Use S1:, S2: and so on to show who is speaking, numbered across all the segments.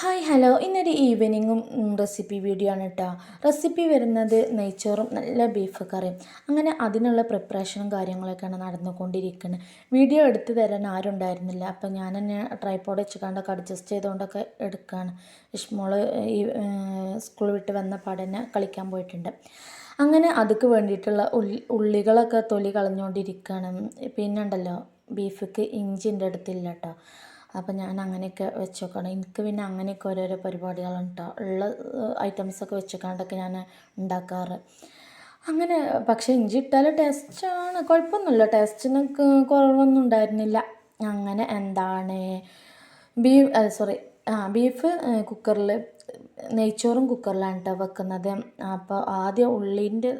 S1: Hi hello ഇന്നൊരു ഈവനിങ്ങും recipe video ആണ് കേട്ടോ റെസിപ്പി വരുന്നത് നെയ്ച്ചോറും നല്ല ബീഫ് കറിയും. അങ്ങനെ അതിനുള്ള പ്രിപ്പറേഷനും കാര്യങ്ങളൊക്കെയാണ് നടന്നുകൊണ്ടിരിക്കുന്നത് വീഡിയോ എടുത്തു തരാൻ ആരും ഉണ്ടായിരുന്നില്ല അപ്പം ഞാൻ തന്നെ ട്രൈപ്പോഡ് വെച്ച് അഡ്ജസ്റ്റ് ചെയ്തുകൊണ്ടൊക്കെ എടുക്കുകയാണ് ഇഷ്മോൾ ഈ സ്കൂൾ വിട്ട് വന്ന പാടന്നെ കളിക്കാൻ പോയിട്ടുണ്ട്. അങ്ങനെ അതുക്ക് വേണ്ടിയിട്ടുള്ള ഉള്ളികളൊക്കെ തൊലി കളഞ്ഞുകൊണ്ടിരിക്കുകയാണ് പിന്നെ ഉണ്ടല്ലോ ബീഫിക്ക് ഇഞ്ചിന്റെ അടുത്തില്ല കേട്ടോ അപ്പം ഞാൻ അങ്ങനെയൊക്കെ വെച്ച് നോക്കണം എനിക്ക് പിന്നെ അങ്ങനെയൊക്കെ ഓരോരോ പരിപാടികളുണ്ടോ. ഉള്ള ഐറ്റംസൊക്കെ വെച്ചേക്കാണ്ടൊക്കെ ഞാൻ ഉണ്ടാക്കാറ്. അങ്ങനെ പക്ഷേ ഇഞ്ചി ഇട്ടാൽ ടേസ്റ്റാണ് കുഴപ്പമൊന്നുമില്ല. ടേസ്റ്റിന് കുറവൊന്നും ഉണ്ടായിരുന്നില്ല. അങ്ങനെ എന്താണ്? ബീഫ് സോറി ആ ബീഫ് കുക്കറിൽ നെയ്ച്ചോറും കുക്കറിലാണ് കേട്ടോ വെക്കുന്നത്. അപ്പോൾ ആദ്യം ഉള്ളിന്റെ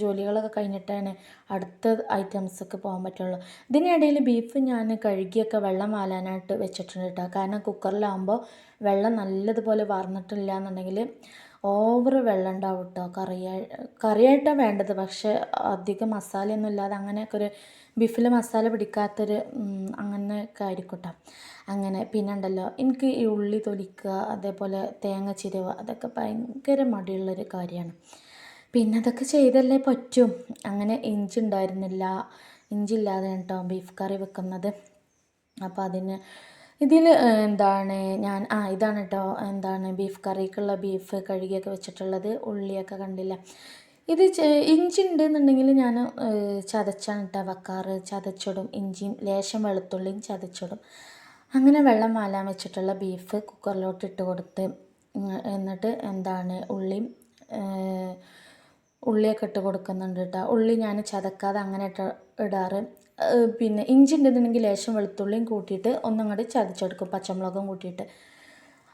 S1: ജോലികളൊക്കെ കഴിഞ്ഞിട്ടാണ് അടുത്ത ഐറ്റംസൊക്കെ പോകാൻ പറ്റുള്ളൂ. ഇതിനിടയിൽ ബീഫ് ഞാൻ കഴുകിയൊക്കെ വെള്ളം വാലാനായിട്ട് വെച്ചിട്ടുണ്ട് കേട്ടോ കാരണം കുക്കറിലാകുമ്പോൾ വെള്ളം നല്ലതുപോലെ വാർന്നിട്ടില്ല എന്നുണ്ടെങ്കിൽ ഓവർ വെള്ളം ഉണ്ടാവും കേട്ടോ കറിയായി കറിയായിട്ടാണ് വേണ്ടത്. പക്ഷേ അധികം മസാലയൊന്നും ഇല്ലാതെ അങ്ങനെയൊക്കെ ഒരു ബീഫിൽ മസാല പിടിക്കാത്തൊരു അങ്ങനെയൊക്കെ ആയിരിക്കും കേട്ടോ അങ്ങനെ പിന്നെ ഉണ്ടല്ലോ എനിക്ക് ഈ ഉള്ളി തൊലിക്കുക അതേപോലെ തേങ്ങ ചിരവുക അതൊക്കെ ഭയങ്കര മടിയുള്ളൊരു കാര്യമാണ് പിന്നെ അതൊക്കെ ചെയ്തല്ലേ പറ്റും. അങ്ങനെ ഇഞ്ചി ഉണ്ടായിരുന്നില്ല ഇഞ്ചി ഇല്ലാതെ കേട്ടോ ബീഫ് കറി വെക്കുന്നത്. അപ്പോൾ അതിന് ഇതിൽ എന്താണ് ഞാൻ ആ ഇതാണ് കേട്ടോ എന്താണ് ബീഫ് കറിക്കുള്ള ബീഫ് കഴുകിയൊക്കെ വെച്ചിട്ടുള്ളത് ഉള്ളിയൊക്കെ കണ്ടില്ല? ഇത് ഇഞ്ചി ഉണ്ടെന്നുണ്ടെങ്കിൽ ഞാൻ ചതച്ചാണ് കേട്ടോ വെക്കാറ്. ചതച്ചിടും. ഇഞ്ചിയും ലേശം വെളുത്തുള്ളിയും ചതച്ചിടും. അങ്ങനെ വെള്ളം വാലാൻ വെച്ചിട്ടുള്ള ബീഫ് കുക്കറിലോട്ട് ഇട്ട് കൊടുത്ത് എന്നിട്ട് എന്താണ് ഉള്ളിയും ഉള്ളിയൊക്കെ ഇട്ട് കൊടുക്കുന്നുണ്ട് കേട്ടോ ഉള്ളി ഞാൻ ചതക്കാതെ അങ്ങനെ ഇട്ട് ഇടാറ്. പിന്നെ ഇഞ്ചി ഉണ്ടെന്നുണ്ടെങ്കിൽ ലേശം വെളുത്തുള്ളിയും കൂട്ടിയിട്ട് ഒന്നങ്ങോട്ട് ചതച്ചെടുക്കും പച്ചമുളകും കൂട്ടിയിട്ട്.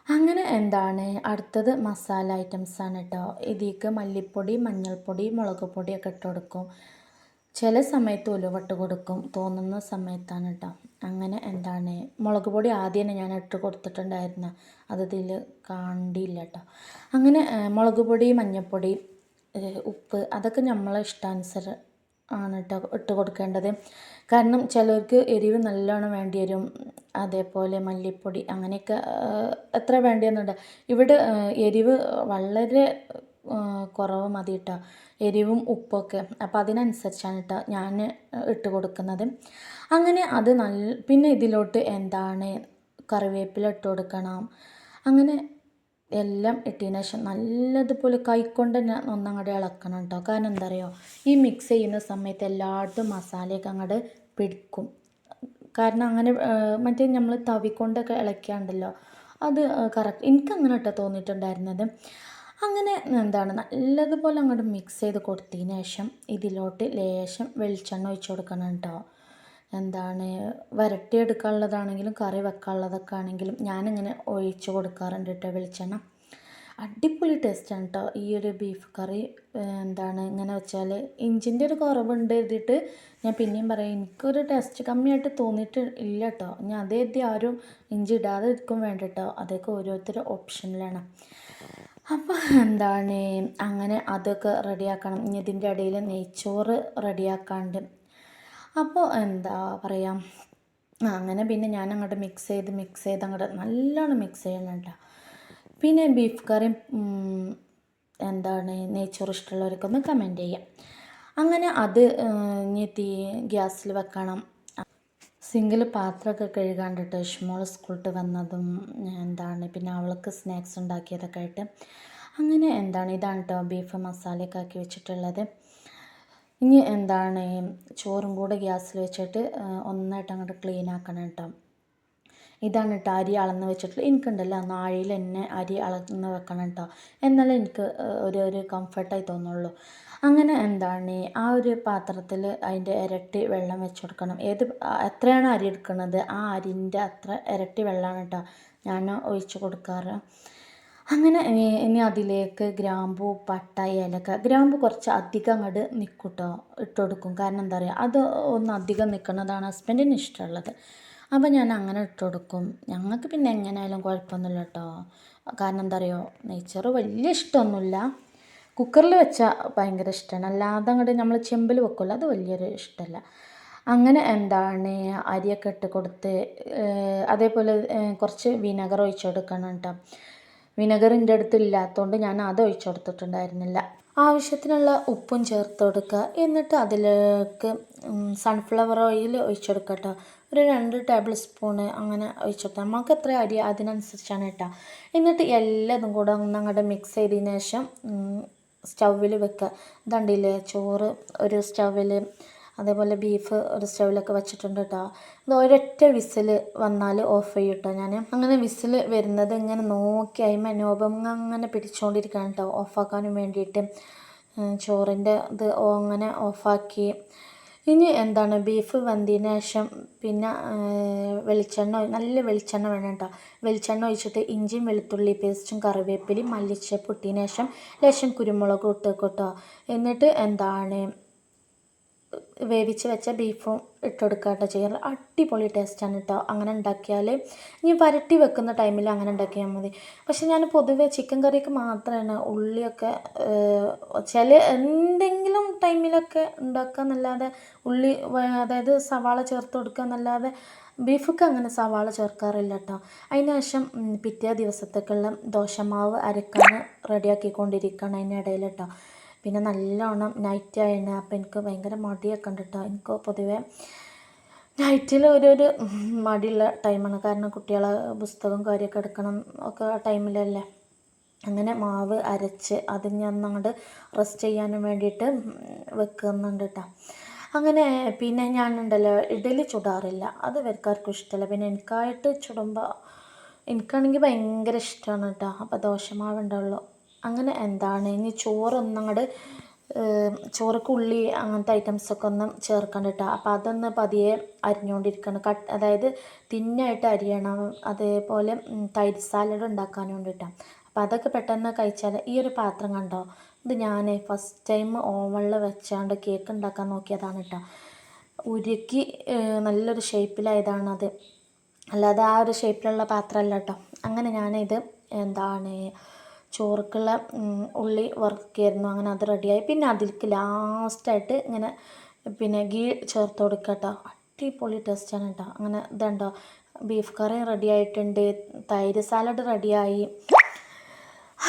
S1: അങ്ങനെ എന്താണ്? അടുത്തത് മസാല ഐറ്റംസ് ആണ് കേട്ടോ ഇതിലേക്ക് മല്ലിപ്പൊടി മഞ്ഞൾപ്പൊടി മുളക് പൊടിയൊക്കെ ഇട്ട് കൊടുക്കും. ചില സമയത്ത് ഉലുവട്ട് കൊടുക്കും തോന്നുന്ന സമയത്താണ് കേട്ടോ അങ്ങനെ എന്താണ്? മുളക് പൊടി ആദ്യം തന്നെ ഞാൻ ഇട്ട് കൊടുത്തിട്ടുണ്ടായിരുന്നു അത് ഇതിൽ കാണ്ടിയില്ല കേട്ടോ അങ്ങനെ മുളക് പൊടി മഞ്ഞൾപ്പൊടി ഉപ്പ് അതൊക്കെ നമ്മളെ ഇഷ്ടാനുസരണം ആണ് കേട്ടോ ഇട്ട് കൊടുക്കേണ്ടത്. കാരണം ചിലർക്ക് എരിവ് നല്ലോണം വേണ്ടി വരും. അതേപോലെ മല്ലിപ്പൊടി അങ്ങനെയൊക്കെ എത്ര വേണ്ടിയെന്നുണ്ട് ഇവിടെ എരിവ് വളരെ കുറവ് മതി കേട്ടോ എരിവും ഉപ്പൊക്കെ. അപ്പം അതിനനുസരിച്ചാണ് കേട്ടോ ഞാൻ ഇട്ട് കൊടുക്കുന്നത്. അങ്ങനെ അത് നല്ല പിന്നെ ഇതിലോട്ട് എന്താണ്? കറിവേപ്പില ഇട്ട് കൊടുക്കണം. അങ്ങനെ എല്ലാം ഇട്ടതിന് ശേഷം നല്ലതുപോലെ കൈക്കൊണ്ട് തന്നെ ഒന്നങ്ങോട്ട് ഇളക്കണം കേട്ടോ കാരണം എന്താ പറയുക ഈ മിക്സ് ചെയ്യുന്ന സമയത്ത് എല്ലായിടത്തും മസാലയൊക്കെ അങ്ങോട്ട് പിടിക്കും. കാരണം അങ്ങനെ മറ്റേ നമ്മൾ തവിക്കൊണ്ടൊക്കെ ഇളക്കാണ്ടല്ലോ അത് കറക്റ്റ് എനിക്കങ്ങനെ കേട്ടോ തോന്നിയിട്ടുണ്ടായിരുന്നത്. അങ്ങനെ എന്താണ്? നല്ലതുപോലെ അങ്ങോട്ട് മിക്സ് ചെയ്ത് കൊടുത്തതിന് ശേഷം ഇതിലോട്ട് ലേശം വെളിച്ചെണ്ണ ഒഴിച്ച് കൊടുക്കണം കേട്ടോ എന്താണ് വരട്ടിയെടുക്കാനുള്ളതാണെങ്കിലും കറി വെക്കാനുള്ളതൊക്കെ ആണെങ്കിലും ഞാനിങ്ങനെ ഒഴിച്ച് കൊടുക്കാറുണ്ട് കേട്ടോ വെളിച്ചെണ്ണ. അടിപൊളി ടേസ്റ്റാണ് കേട്ടോ ഈ ഒരു ബീഫ് കറി. എന്താണ് ഇങ്ങനെ വെച്ചാൽ ഇഞ്ചിന്റെ ഒരു കുറവുണ്ട് എഴുതിയിട്ട് ഞാൻ പിന്നെയും പറയാം എനിക്കൊരു ടേസ്റ്റ് കമ്മിയായിട്ട് തോന്നിയിട്ട് ഇല്ല കേട്ടോ. ഞാൻ അതേ എഴുതി ആരും ഇഞ്ചി ഇടാതെ ഇരിക്കും വേണ്ട കേട്ടോ. അതൊക്കെ ഓരോരുത്തരുടെ ഓപ്ഷനിലാണ്. അപ്പോൾ എന്താണ് അങ്ങനെ അതൊക്കെ റെഡിയാക്കണം. ഇനി ഇതിന്റെ ഇടയിൽ നെയ്ച്ചോറ് റെഡിയാക്കാണ്ട് അപ്പോൾ എന്താ പറയുക അങ്ങനെ പിന്നെ ഞാൻ അങ്ങോട്ട് മിക്സ് ചെയ്ത് മിക്സ് ചെയ്ത് അങ്ങോട്ട് നല്ലോണം മിക്സ് ചെയ്യണം പിന്നെ ബീഫ് കറി എന്താണ് നെയ്ച്ചോറ് ഇഷ്ടമുള്ളവരൊക്കെ ഒന്ന് കമന്റ് ചെയ്യാം. അങ്ങനെ അത് ഇനി തീ ഗ്യാസിൽ വെക്കണം. സിംഗിൾ പാത്രമൊക്കെ കഴുകാണ്ടിട്ട് ഇഷ്മോൾ സ്കൂളിട്ട് വന്നതും എന്താണ് പിന്നെ അവൾക്ക് സ്നാക്സ് ഉണ്ടാക്കിയതൊക്കെ ആയിട്ട്. അങ്ങനെ എന്താണ് ഇതാണ് കേട്ടോ ബീഫ് മസാലയൊക്കെ ആക്കി വെച്ചിട്ടുള്ളത്. ഇനി എന്താണ് ചോറും കൂടെ ഗ്യാസിൽ വെച്ചിട്ട് ഒന്നായിട്ട് അങ്ങോട്ട് ക്ലീൻ ആക്കണം കേട്ടോ ഇതാണ് കേട്ടോ അരി അളന്ന് വെച്ചിട്ടുള്ള എനിക്കുണ്ടല്ലോ നാഴിയിൽ തന്നെ അരി അളന്ന് വെക്കണം കേട്ടോ എന്നാലേ എനിക്ക് ഒരു ഒരു കംഫർട്ടായി തോന്നുള്ളൂ. അങ്ങനെ എന്താണ് ആ ഒരു പാത്രത്തിൽ അതിന്റെ ഇരട്ടി വെള്ളം വെച്ച് കൊടുക്കണം. ഏത് എത്രയാണ് അരി എടുക്കുന്നത്? ആ അരിന്റെ അത്ര ഇരട്ടി വെള്ളമാണ് കേട്ടോ ഞാൻ ഒഴിച്ച് കൊടുക്കാറ്. അങ്ങനെ ഇനി അതിലേക്ക് ഗ്രാമ്പു പട്ട ഏലക്ക ഗ്രാമ്പു കുറച്ച് അധികം അങ്ങോട്ട് നിൽക്കും കേട്ടോ ഇട്ട് കൊടുക്കും കാരണം എന്താ പറയുക അത് ഒന്ന് അധികം നിൽക്കുന്നതാണ് ഹസ്ബൻഡിന് ഇഷ്ടമുള്ളത്. അപ്പം ഞാൻ അങ്ങനെ ഇട്ട് കൊടുക്കും ഞങ്ങൾക്ക് പിന്നെ എങ്ങനെയായാലും കുഴപ്പമൊന്നുമില്ല കേട്ടോ. കാരണം എന്താ പറയുക നെയ്ച്ചോറ് വലിയ ഇഷ്ടമൊന്നുമില്ല. കുക്കറിൽ വെച്ചാൽ ഭയങ്കര ഇഷ്ടമാണ്. അല്ലാതെ അങ്ങോട്ട് നമ്മൾ ചെമ്പിൽ വെക്കുമല്ലോ അത് വലിയൊരു ഇഷ്ടമല്ല. അങ്ങനെ എന്താണ് അരിയൊക്കെ ഇട്ട് കൊടുത്ത് അതേപോലെ കുറച്ച് വിനെഗർ ഒഴിച്ചെടുക്കണം കേട്ടോ. വിനെഗർ എന്റെ അടുത്ത് ഇല്ലാത്തതുകൊണ്ട് ഞാൻ അത് ഒഴിച്ചു കൊടുത്തിട്ടുണ്ടായിരുന്നില്ല ആവശ്യത്തിനുള്ള ഉപ്പും ചേർത്ത് കൊടുക്കുക എന്നിട്ട് അതിലേക്ക് സൺഫ്ലവർ ഓയിൽ ഒഴിച്ച് കൊടുക്കുക കേട്ടോ ഒരു രണ്ട് ടേബിൾ സ്പൂണ് അങ്ങനെ ഒഴിച്ചെടുത്താൽ നമുക്ക് എത്ര അരി അതിനനുസരിച്ചാണ് കേട്ടോ. എന്നിട്ട് എല്ലാതും കൂടെ ഒന്ന് അങ്ങോട്ട് മിക്സ് ചെയ്തതിന് ശേഷം സ്റ്റൗവിൽ വെക്കുക ഇതുണ്ടില്ലേ ചോറ് ഒരു സ്റ്റൗവിൽ അതേപോലെ ബീഫ് ഒരു സ്റ്റൗവിലൊക്കെ വെച്ചിട്ടുണ്ട് കേട്ടോ ഇത് ഒരൊറ്റ വിസിൽ വന്നാൽ ഓഫ് ചെയ്യും കേട്ടോ ഞാൻ അങ്ങനെ വിസിൽ വരുന്നത് ഇങ്ങനെ നോക്കി അതിമ നോബം അങ്ങനെ പിടിച്ചുകൊണ്ടിരിക്കുകയാണ് കേട്ടോ ഓഫാക്കാനും വേണ്ടിയിട്ട്. ചോറിന്റെ ഇത് അങ്ങനെ ഓഫാക്കി ഇനി എന്താണ്? ബീഫ് വെന്തതിന് ശേഷം പിന്നെ വെളിച്ചെണ്ണ നല്ല വെളിച്ചെണ്ണ വേണം കേട്ടോ വെളിച്ചെണ്ണ ഒഴിച്ചിട്ട് ഇഞ്ചിയും വെളുത്തുള്ളി പേസ്റ്റും കറിവേപ്പിലയും മല്ലിച്ചപ്പ് ഇട്ടതിന് ശേഷം ലേശം കുരുമുളകും ഇട്ട് കേട്ടോ എന്നിട്ട് എന്താണ്? വേവിച്ച് വെച്ച ബീഫും ഇട്ട് കൊടുക്കുക കേട്ടോ ചെയ്യാറ്. അടിപൊളി ടേസ്റ്റാണ് കേട്ടോ അങ്ങനെ ഉണ്ടാക്കിയാൽ ഇനി വരട്ടി വെക്കുന്ന ടൈമിൽ അങ്ങനെ ഉണ്ടാക്കിയാൽ മതി. പക്ഷെ ഞാൻ പൊതുവേ ചിക്കൻ കറിക്ക് മാത്രമാണ് ഉള്ളിയൊക്കെ ചില എന്തെങ്കിലും ടൈമിലൊക്കെ ഉണ്ടാക്കുക എന്നല്ലാതെ ഉള്ളി അതായത് സവാള ചേർത്ത് കൊടുക്കുക എന്നല്ലാതെ ബീഫൊക്കെ അങ്ങനെ സവാള ചേർക്കാറില്ല കേട്ടോ അതിന് ശേഷം പിറ്റേ ദിവസത്തേക്കുള്ള ദോശമാവ് അരക്കാൻ റെഡിയാക്കിക്കൊണ്ടിരിക്കുകയാണ് അതിനിടയിൽ കേട്ടോ പിന്നെ നല്ലോണം നൈറ്റ് ആയിരുന്നു അപ്പോൾ എനിക്ക് ഭയങ്കര മടിയൊക്കെ ഉണ്ട് കേട്ടോ എനിക്ക് പൊതുവേ നൈറ്റിൽ ഒരു ഒരു മടിയുള്ള ടൈമാണ് കാരണം കുട്ടികളെ പുസ്തകം കാര്യമൊക്കെ എടുക്കണം ഒക്കെ ആ ടൈമിലല്ലേ അങ്ങനെ മാവ് അരച്ച് അത് ഞാൻ അങ്ങോട്ട് റെസ്റ്റ് ചെയ്യാനും വേണ്ടിയിട്ട് വെക്കുന്നുണ്ട് കേട്ടോ അങ്ങനെ പിന്നെ ഞാനുണ്ടല്ലോ ഇഡലി ചുടാറില്ല. അത് ഇവർക്കാർക്കും ഇഷ്ടമല്ല പിന്നെ എനിക്കായിട്ട് ചുടുമ്പോൾ എനിക്കാണെങ്കിൽ ഭയങ്കര ഇഷ്ടമാണ് കേട്ടോ അപ്പോൾ ദോശമാവ് ഉണ്ടാവുള്ളൂ. അങ്ങനെ എന്താണ്? ഇനി ചോറൊന്നങ്ങോട്ട് ചോറൊക്കെ ഉള്ളി അങ്ങനത്തെ ഐറ്റംസൊക്കെ ഒന്ന് ചേർക്കണം കേട്ടോ അപ്പോൾ അതൊന്ന് പതിയെ അരിഞ്ഞുകൊണ്ടിരിക്കണം കട്ട് അതായത് തിന്നായിട്ട് അരിയണം. അതേപോലെ തൈര് സാലഡ് ഉണ്ടാക്കാൻ വേണ്ടിയിട്ടാണ് അപ്പോൾ അതൊക്കെ പെട്ടെന്ന് കഴിച്ചാൽ ഈ ഒരു പാത്രം കണ്ടോ? ഇത് ഞാൻ ഫസ്റ്റ് ടൈം ഓവണിൽ വെച്ചാണ്ട് കേക്ക് ഉണ്ടാക്കാൻ നോക്കിയതാണ് കേട്ടോ ഉരുക്കി നല്ലൊരു ഷേപ്പിലായതാണത് അല്ലാതെ ആ ഒരു ഷേപ്പിലുള്ള പാത്രമല്ല കേട്ടോ അങ്ങനെ ഞാനിത് എന്താണ് ചോറുക്കുള്ള ഉള്ളി വറുക്കുകയായിരുന്നു അങ്ങനെ അത് റെഡിയായി. പിന്നെ അതിലേക്ക് ലാസ്റ്റായിട്ട് ഇങ്ങനെ പിന്നെ ഗീ ചേർത്ത് കൊടുക്കുക കേട്ടോ അടിപൊളി ടേസ്റ്റാണ് കേട്ടോ അങ്ങനെ ഇതുണ്ടോ? ബീഫ് കറി റെഡി ആയിട്ടുണ്ട്. തൈര് സാലഡ് റെഡിയായി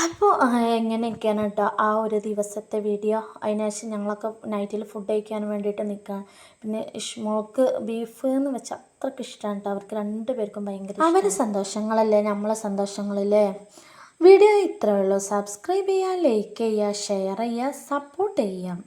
S1: അപ്പോൾ എങ്ങനെയൊക്കെയാണ് കേട്ടോ ആ ഒരു ദിവസത്തെ വീഡിയോ അതിനുശേഷം ഞങ്ങളൊക്കെ നൈറ്റിൽ ഫുഡ് കഴിക്കാൻ വേണ്ടിയിട്ട് നിൽക്കുകയാണ് പിന്നെ ഇഷ്മോൾക്ക് ബീഫ് എന്ന് വെച്ചാൽ അത്രയ്ക്ക് ഇഷ്ടമാണ് കേട്ടോ അവർക്ക് രണ്ടുപേർക്കും ഭയങ്കര അവരെ സന്തോഷങ്ങളല്ലേ? നമ്മളെ സന്തോഷങ്ങളല്ലേ? വീഡിയോ ഇത്രയേ ഉള്ളൂ. സബ്സ്ക്രൈബ് ചെയ്യുക ലൈക്ക് ചെയ്യുക ഷെയർ ചെയ്യുക സപ്പോർട്ട് ചെയ്യുക.